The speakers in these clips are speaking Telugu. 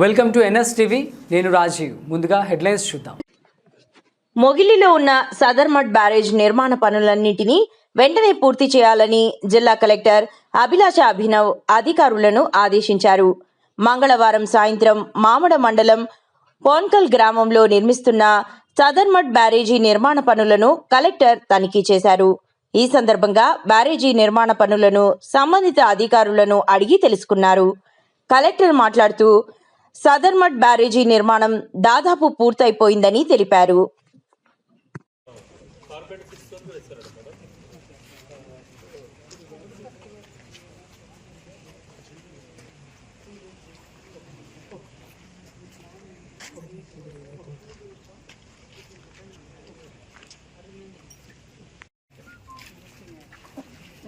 వెల్కమ్ టు ఎన్ఎస్ టీవీ నేను రాజీవ్. ముందుగా హెడ్లైన్స్ చూద్దాం. మొగిలిలో ఉన్న సదర్మడ్ బ్యారేజ్ నిర్మాణ పనులన్నింటినీ వెంటనే పూర్తి చేయాలని జిల్లా కలెక్టర్ అభిలాష అభినవ్ అధికారులను ఆదేశించారు. మంగళవారం సాయంత్రం మామడ మండలం పోన్కల్ గ్రామంలో నిర్మిస్తున్న సదర్మడ్ బ్యారేజీ నిర్మాణ పనులను కలెక్టర్ తనిఖీ చేశారు. ఈ సందర్భంగా బ్యారేజీ నిర్మాణ పనులను సంబంధిత అధికారులను అడిగి తెలుసుకున్నారు. కలెక్టర్ మాట్లాడుతూ సదర్మట్ బ్యారేజీ నిర్మాణం దాదాపు పూర్తయిపోయిందని తెలిపారు.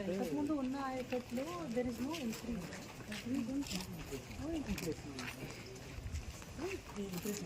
ఇంతకుముందు ఉన్న ఆయకట్లో there is no increase no increase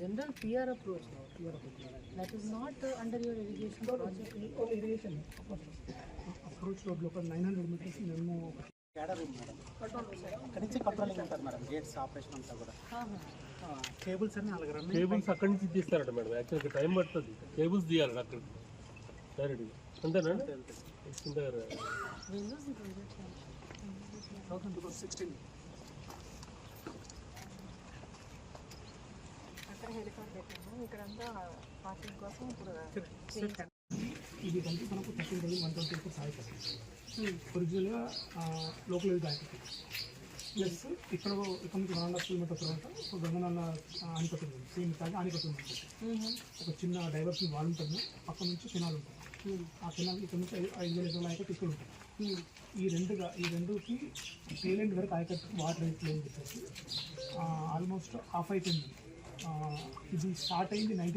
general PR approach that is not under your irrigation project approach రోడ్లో ఒక నైన్ హండ్రెడ్ మీటర్స్ మేము క్యాడర్ ఉంది మేడం అక్కడి నుంచి కంట్రోలింగ్ ఉంటుంది మేడం గేట్స్ ఆపరేషన్ అంతా కూడా. కేబుల్స్ అన్ని అలాగే రన్ కేబుల్స్ అక్కడి నుంచి తీస్తారట మేడం. యాక్చువల్గా టైం పడుతుంది. కేబుల్స్ తీయాలి అక్కడ డైరెక్ట్గా అంతేనా? కింద ఇది కలిపి మనకు thirteen thousand one twenty four సహాయపడుతుంది ఒరిజినల్గా లోకల్ ఇది బ్యాంక్ ప్లస్ ఇక్కడ ఇక్కడ నుంచి వన్ అండ్ హాఫ్ కిలోమీటర్ తర్వాత ఒక గంగనాల ఆనికట్టు ఉంది సేమ్ ఇట్లాగే ఆనికట్టు ఉంది ఒక చిన్న డైవర్షన్ వాల్ ఉంటుంది పక్క నుంచి కెనాల్ ఉంటుంది ఆ కెనాల్ ఇక్కడ నుంచి ఐదు- ఐదు వేల ఎకరాల ఆయకట్టు ఇక్కడ ఉంటుంది ఈ రెండుగా ఈ రెండుకి టేలెంట్ వరకు ఆయకట్టు వాటర్ అయితే చెప్పేసి ఆల్మోస్ట్ హాఫ్ అయిపోయింది. ఇది స్టార్ట్ అయింది నైన్టీ